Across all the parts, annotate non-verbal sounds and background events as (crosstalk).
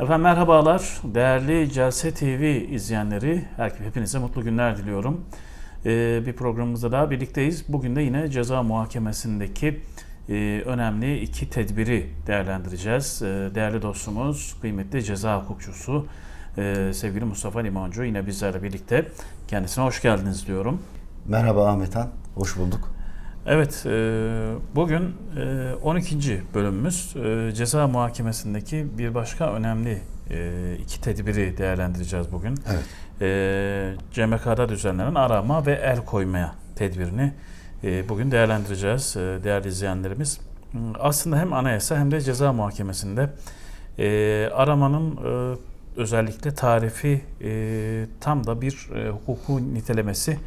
Efendim merhabalar, değerli Celse TV izleyenleri, herkese hepinize mutlu günler diliyorum. Ee, bir programımızda daha birlikteyiz. Bugün de yine ceza muhakemesindeki e, önemli iki tedbiri değerlendireceğiz. Ee, değerli dostumuz, kıymetli ceza hukukçusu e, sevgili Mustafa Limoncu yine bizlerle birlikte. Kendisine hoş geldiniz diyorum. Merhaba Ahmet Han, hoş bulduk. Evet, e, bugün e, 12. bölümümüz e, ceza muhakemesindeki bir başka önemli e, iki tedbiri değerlendireceğiz bugün. Evet. E, CMK'da düzenlenen arama ve el koymaya tedbirini e, bugün değerlendireceğiz e, değerli izleyenlerimiz. Aslında hem anayasa hem de ceza muhakemesinde e, aramanın e, özellikle tarifi e, tam da bir e, hukuku nitelemesi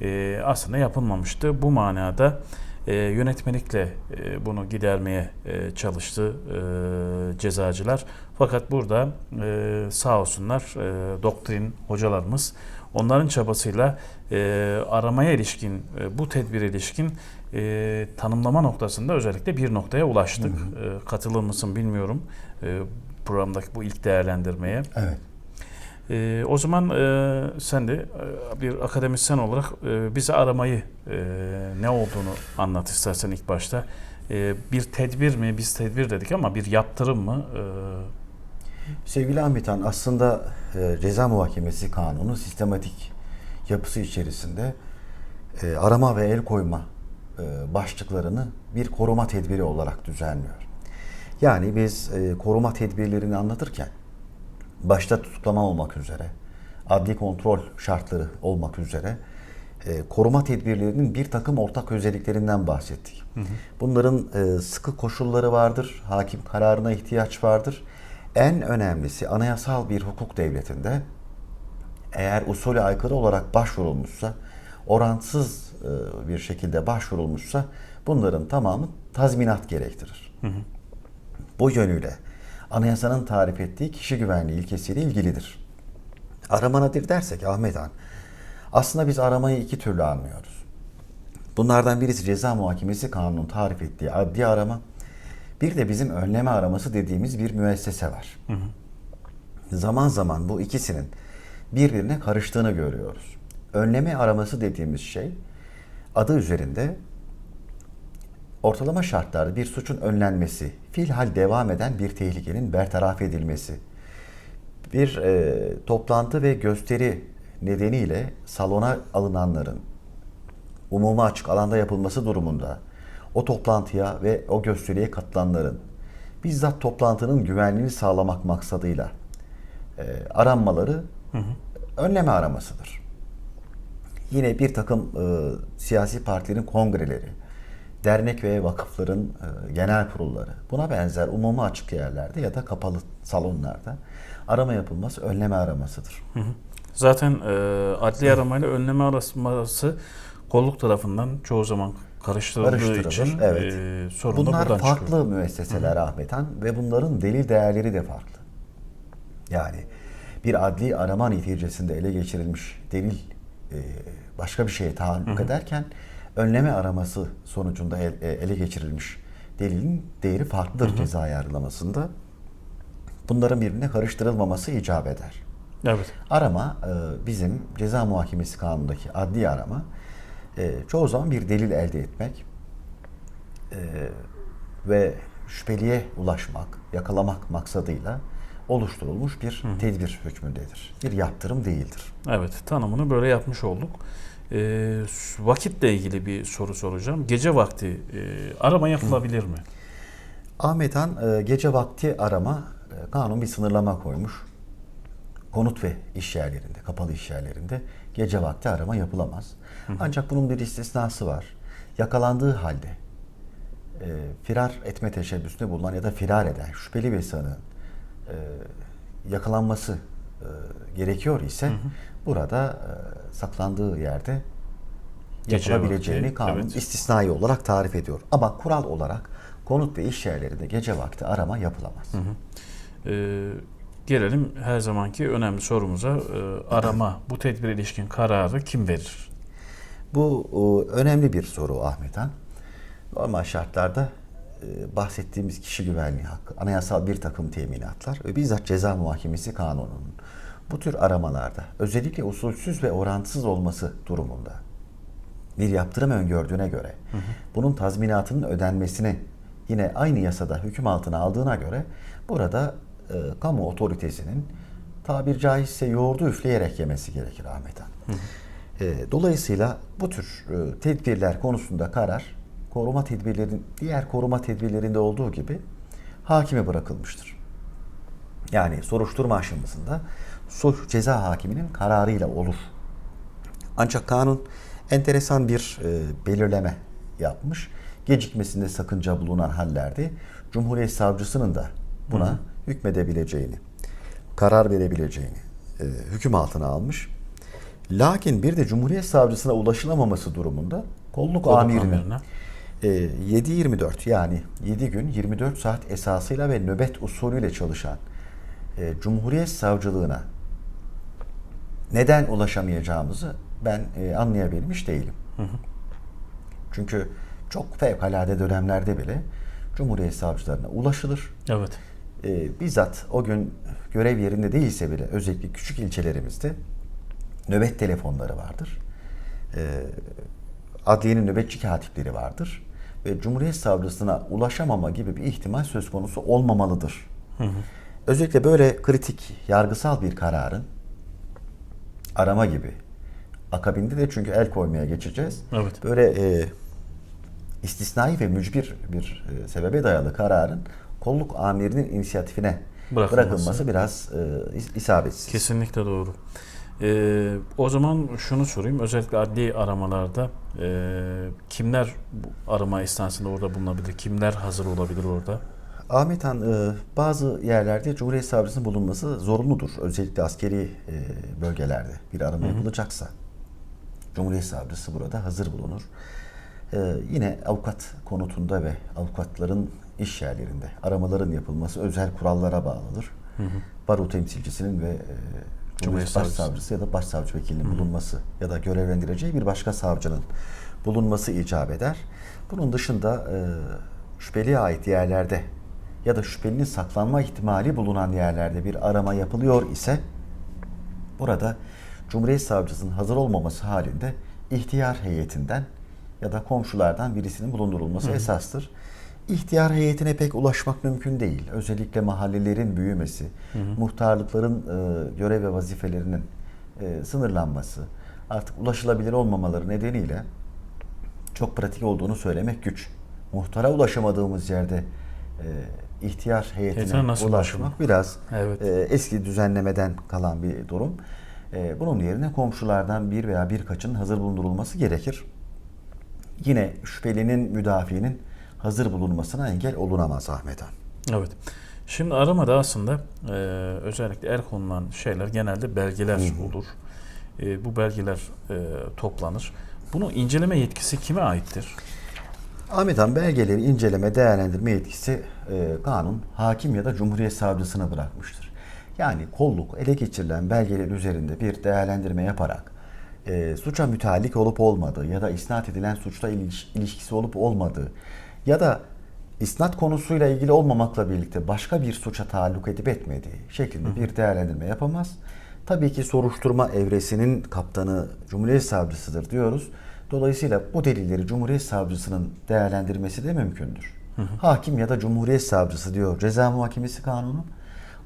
e, aslında yapılmamıştı. Bu manada e, yönetmelikle e, bunu gidermeye e, çalıştı e, cezacılar. Fakat burada e, sağ olsunlar e, doktrin hocalarımız onların çabasıyla e, aramaya ilişkin e, bu tedbire ilişkin e, tanımlama noktasında özellikle bir noktaya ulaştık. E, katılır mısın bilmiyorum e, programdaki bu ilk değerlendirmeye. Evet. Ee, o zaman e, sen de e, bir akademisyen olarak e, bize aramayı e, ne olduğunu anlat istersen ilk başta. E, bir tedbir mi? Biz tedbir dedik ama bir yaptırım mı? E, Sevgili Ahmet Han, aslında e, ceza muhakemesi kanunu sistematik yapısı içerisinde e, arama ve el koyma e, başlıklarını bir koruma tedbiri olarak düzenliyor. Yani biz e, koruma tedbirlerini anlatırken başta tutuklama olmak üzere, adli kontrol şartları olmak üzere e, koruma tedbirlerinin bir takım ortak özelliklerinden bahsettik. Bunların e, sıkı koşulları vardır, hakim kararına ihtiyaç vardır. En önemlisi anayasal bir hukuk devletinde eğer usulü aykırı olarak başvurulmuşsa, oransız e, bir şekilde başvurulmuşsa bunların tamamı tazminat gerektirir. Bu yönüyle anayasanın tarif ettiği kişi güvenliği ilkesiyle ilgilidir. Arama nedir dersek Ahmet Han, aslında biz aramayı iki türlü anlıyoruz. Bunlardan birisi ceza muhakemesi kanunun tarif ettiği adli arama, bir de bizim önleme araması dediğimiz bir müessese var. Zaman zaman bu ikisinin birbirine karıştığını görüyoruz. Önleme araması dediğimiz şey adı üzerinde ortalama şartlarda bir suçun önlenmesi, filhal devam eden bir tehlikenin bertaraf edilmesi, bir e, toplantı ve gösteri nedeniyle salona alınanların umuma açık alanda yapılması durumunda o toplantıya ve o gösteriye katılanların bizzat toplantının güvenliğini sağlamak maksadıyla e, aranmaları önleme aramasıdır. Yine bir takım e, siyasi partilerin kongreleri, dernek ve vakıfların e, genel kurulları, buna benzer umuma açık yerlerde ya da kapalı salonlarda arama yapılması önleme aramasıdır. zaten e, adli aramayla önleme araması kolluk tarafından çoğu zaman karıştırıldığı için evet. e, sorun Bunlar buradan farklı çıkıyor. müesseseler Ahmet Han ve bunların delil değerleri de farklı. Yani bir adli arama neticesinde ele geçirilmiş delil e, başka bir şeye taalluk ederken önleme araması sonucunda el- e, ele geçirilmiş delilin değeri farklıdır ceza yargılamasında. Bunların birbirine karıştırılmaması icap eder. Evet. Arama e, bizim ceza muhakemesi kanunundaki adli arama e, çoğu zaman bir delil elde etmek ve şüpheliye ulaşmak, yakalamak maksadıyla oluşturulmuş bir tedbir hükmündedir. Bir yaptırım değildir. Evet, tanımını böyle yapmış olduk. Ee, vakitle ilgili bir soru soracağım. Gece vakti e, arama yapılabilir mi? Ahmet Han e, gece vakti arama e, kanun bir sınırlama koymuş. Konut ve iş yerlerinde, kapalı iş yerlerinde gece vakti arama yapılamaz. Ancak bunun bir istisnası var. Yakalandığı halde e, firar etme teşebbüsünde bulunan ya da firar eden şüpheli bir sanığın e, yakalanması e, gerekiyor ise burada e, saklandığı yerde Gece yapılabileceğini vakti, kanun evet. istisnai olarak tarif ediyor. Ama kural olarak konut ve iş yerlerinde gece vakti arama yapılamaz. Ee, gelelim her zamanki önemli sorumuza. Ee, arama, bu tedbir ilişkin kararı kim verir? Bu o, önemli bir soru Ahmet Han. Normal şartlarda e, bahsettiğimiz kişi güvenliği hakkı, anayasal bir takım teminatlar ve bizzat ceza muhakemesi kanununun bu tür aramalarda özellikle usulsüz ve orantısız olması durumunda bir yaptırım öngördüğüne göre bunun tazminatının ödenmesini yine aynı yasada hüküm altına aldığına göre burada e, kamu otoritesinin tabir caizse yoğurdu üfleyerek yemesi gerekir Ahmet Han. E, dolayısıyla bu tür e, tedbirler konusunda karar koruma tedbirlerin diğer koruma tedbirlerinde olduğu gibi hakime bırakılmıştır. Yani soruşturma aşamasında suç ceza hakiminin kararıyla olur. Ancak kanun enteresan bir e, belirleme yapmış. Gecikmesinde sakınca bulunan hallerde Cumhuriyet Savcısının da buna hükmedebileceğini, karar verebileceğini e, hüküm altına almış. Lakin bir de Cumhuriyet Savcısına ulaşılamaması durumunda kolluk, Kolluk amirinin amirine. e, 7-24 yani 7 gün 24 saat esasıyla ve nöbet usulüyle çalışan e, Cumhuriyet Savcılığına neden ulaşamayacağımızı ben e, anlayabilmiş değilim. Çünkü çok fevkalade dönemlerde bile Cumhuriyet Savcılarına ulaşılır. Evet. E, bizzat o gün görev yerinde değilse bile özellikle küçük ilçelerimizde nöbet telefonları vardır. E, adliyenin nöbetçi katipleri vardır. Ve Cumhuriyet Savcısına ulaşamama gibi bir ihtimal söz konusu olmamalıdır. Özellikle böyle kritik, yargısal bir kararın arama gibi. Akabinde de çünkü el koymaya geçeceğiz. Evet. Böyle e, istisnai ve mücbir bir e, sebebe dayalı kararın kolluk amirinin inisiyatifine Bırakılması. bırakılması biraz e, is- isabetsiz. Kesinlikle doğru. Ee, o zaman şunu sorayım. Özellikle adli aramalarda e, kimler arama esnasında orada bulunabilir? Kimler hazır olabilir orada? Ahmet Han, e, bazı yerlerde Cumhuriyet Savcısının bulunması zorunludur. Özellikle askeri e, bölgelerde bir arama yapılacaksa. Cumhuriyet Savcısı burada hazır bulunur. E, yine avukat konutunda ve avukatların iş yerlerinde aramaların yapılması özel kurallara bağlıdır. Baro temsilcisinin ve Cumhuriyet Cumhuriyet Savcısı. Başsavcısı ya da Başsavcı Vekilinin bulunması ya da görevlendireceği bir başka savcının bulunması icap eder. Bunun dışında e, şüpheliye ait yerlerde ya da şüphelinin saklanma ihtimali bulunan yerlerde bir arama yapılıyor ise burada Cumhuriyet Savcısının hazır olmaması halinde ihtiyar heyetinden ya da komşulardan birisinin bulundurulması esastır. İhtiyar heyetine pek ulaşmak mümkün değil. Özellikle mahallelerin büyümesi, muhtarlıkların e, görev ve vazifelerinin e, sınırlanması, artık ulaşılabilir olmamaları nedeniyle çok pratik olduğunu söylemek güç. Muhtara ulaşamadığımız yerde e, ihtiyar heyetine ulaşmak ulaşılır? biraz Evet. e, eski düzenlemeden kalan bir durum. E, bunun yerine komşulardan bir veya birkaçının hazır bulundurulması gerekir. Yine şüphelinin, müdafiinin hazır bulunmasına engel olunamaz Ahmet Han. Evet. Şimdi aramada aslında e, özellikle el konulan şeyler genelde belgeler olur. E, bu belgeler e, toplanır. Bunu inceleme yetkisi kime aittir? Ahmet Han belgeleri inceleme, değerlendirme yetkisi e, kanun hakim ya da cumhuriyet savcısına bırakmıştır. Yani kolluk ele geçirilen belgeler üzerinde bir değerlendirme yaparak e, suça müteallik olup olmadığı ya da isnat edilen suçla iliş- ilişkisi olup olmadığı ya da isnat konusuyla ilgili olmamakla birlikte başka bir suça taalluk edip etmediği şeklinde bir değerlendirme yapamaz. Tabii ki soruşturma evresinin kaptanı Cumhuriyet Savcısıdır diyoruz. Dolayısıyla bu delilleri Cumhuriyet Savcısının değerlendirmesi de mümkündür. Hakim ya da Cumhuriyet Savcısı diyor Ceza Muhakemesi Kanunu.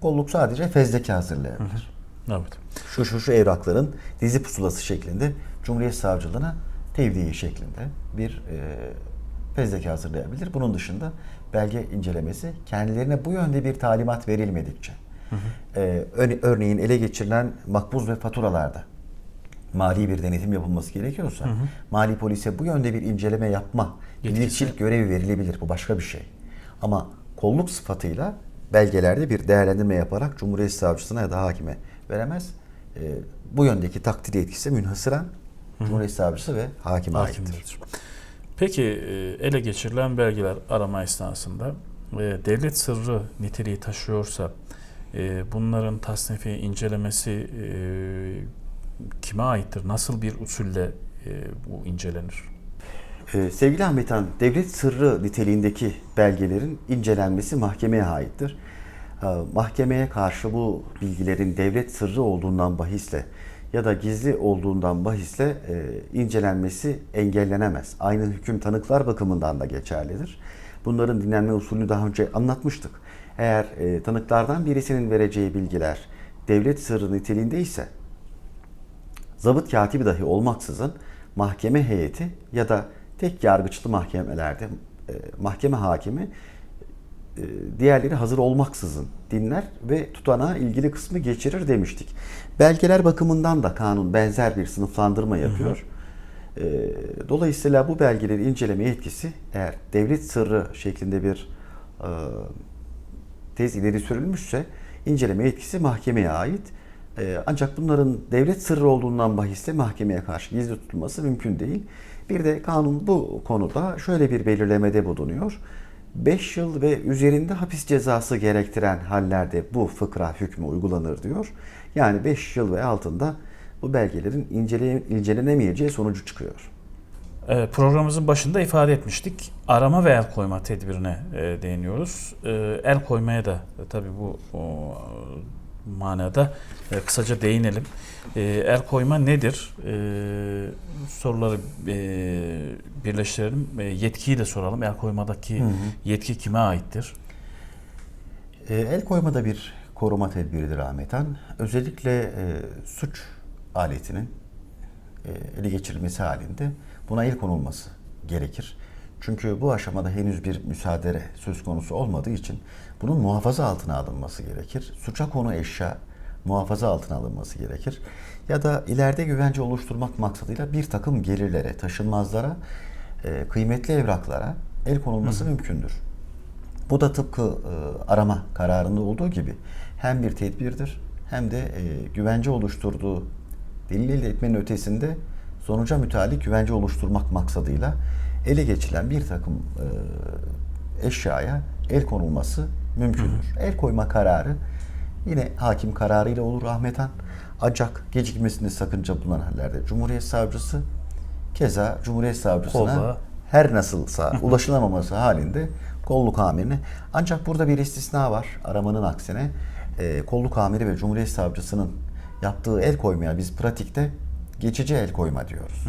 Kolluk sadece fezleke hazırlayabilir. Evet. Şu şu şu evrakların dizi pusulası şeklinde Cumhuriyet Savcılığına tevdiği şeklinde bir e, fezleke hazırlayabilir. Bunun dışında belge incelemesi kendilerine bu yönde bir talimat verilmedikçe e, ör- örneğin ele geçirilen makbuz ve faturalarda mali bir denetim yapılması gerekiyorsa mali polise bu yönde bir inceleme yapma bilirçilik görevi verilebilir. Bu başka bir şey. Ama kolluk sıfatıyla belgelerde bir değerlendirme yaparak Cumhuriyet Savcısına ya da hakime veremez. E, bu yöndeki takdir yetkisi münhasıran Cumhuriyet Savcısı ve hakime aittir. Hakimdir. Peki e, ele geçirilen belgeler arama esnasında e, devlet sırrı niteliği taşıyorsa e, bunların tasnifi, incelemesi kime aittir? Nasıl bir usulle e, bu incelenir? Ee, sevgili Ahmet Han, devlet sırrı niteliğindeki belgelerin incelenmesi mahkemeye aittir. Ee, mahkemeye karşı bu bilgilerin devlet sırrı olduğundan bahisle ya da gizli olduğundan bahisle e, incelenmesi engellenemez. Aynı hüküm tanıklar bakımından da geçerlidir. Bunların dinlenme usulünü daha önce anlatmıştık. Eğer e, tanıklardan birisinin vereceği bilgiler devlet sırrı niteliğinde ise zabıt katibi dahi olmaksızın mahkeme heyeti ya da tek yargıçlı mahkemelerde e, mahkeme hakimi e, diğerleri hazır olmaksızın dinler ve tutanağa ilgili kısmı geçirir demiştik. Belgeler bakımından da kanun benzer bir sınıflandırma yapıyor. E, Dolayısıyla bu belgeleri inceleme yetkisi eğer devlet sırrı şeklinde bir e, tez ileri sürülmüşse inceleme yetkisi mahkemeye ait. Ee, ancak bunların devlet sırrı olduğundan bahisle mahkemeye karşı gizli tutulması mümkün değil. Bir de kanun bu konuda şöyle bir belirlemede bulunuyor. 5 yıl ve üzerinde hapis cezası gerektiren hallerde bu fıkra hükmü uygulanır diyor. Yani 5 yıl ve altında bu belgelerin incele, incelenemeyeceği sonucu çıkıyor. Ee, Programımızın başında ifade etmiştik. Arama ve el koyma tedbirine e, değiniyoruz. E, El koymaya da e, tabii bu manada e, kısaca değinelim. E, El koyma nedir? E, Soruları e, birleştirelim. E, Yetkiyi de soralım. El koymadaki yetki kime aittir? E, El koyma da bir koruma tedbiridir Ahmet Han. Özellikle e, suç aletinin e, ele geçirilmesi halinde buna el konulması gerekir. Çünkü bu aşamada henüz bir müsaade söz konusu olmadığı için bunun muhafaza altına alınması gerekir. Suça konu eşya muhafaza altına alınması gerekir. Ya da ileride güvence oluşturmak maksadıyla bir takım gelirlere, taşınmazlara, e, kıymetli evraklara el konulması mümkündür. Bu da tıpkı e, arama kararında olduğu gibi hem bir tedbirdir hem de e, güvence oluşturduğu delil elde etmenin ötesinde sonuca mütalik güvence oluşturmak maksadıyla ele geçilen bir takım e, eşyaya el konulması mümkündür. El koyma kararı yine hakim kararıyla olur Ahmet Han. Ancak gecikmesinde sakınca bulunan hallerde Cumhuriyet Savcısı keza Cumhuriyet Savcısına Kolla. her nasılsa (laughs) ulaşılamaması halinde kolluk amirine ancak burada bir istisna var aramanın aksine e, kolluk amiri ve cumhuriyet savcısının yaptığı el koymaya biz pratikte geçici el koyma diyoruz.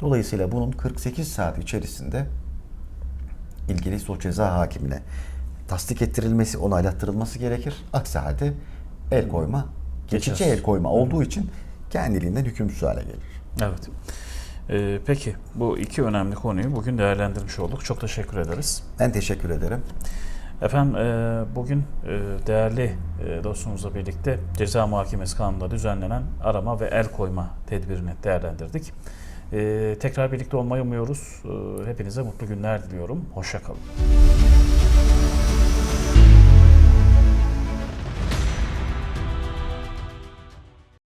Dolayısıyla bunun 48 saat içerisinde ilgili suç ceza hakimine tasdik ettirilmesi, onaylattırılması gerekir. Aksi halde el koyma, geçici Geçer. el koyma olduğu için kendiliğinden hükümsüz hale gelir. Evet. E, Peki bu iki önemli konuyu bugün değerlendirmiş olduk. Çok teşekkür ederiz. Ben teşekkür ederim. Efendim e, bugün e, değerli e, dostumuzla birlikte Ceza Muhakemesi Kanunu'nda düzenlenen arama ve el koyma tedbirini değerlendirdik. E, Tekrar birlikte olmayı umuyoruz. E, Hepinize mutlu günler diliyorum. Hoşçakalın.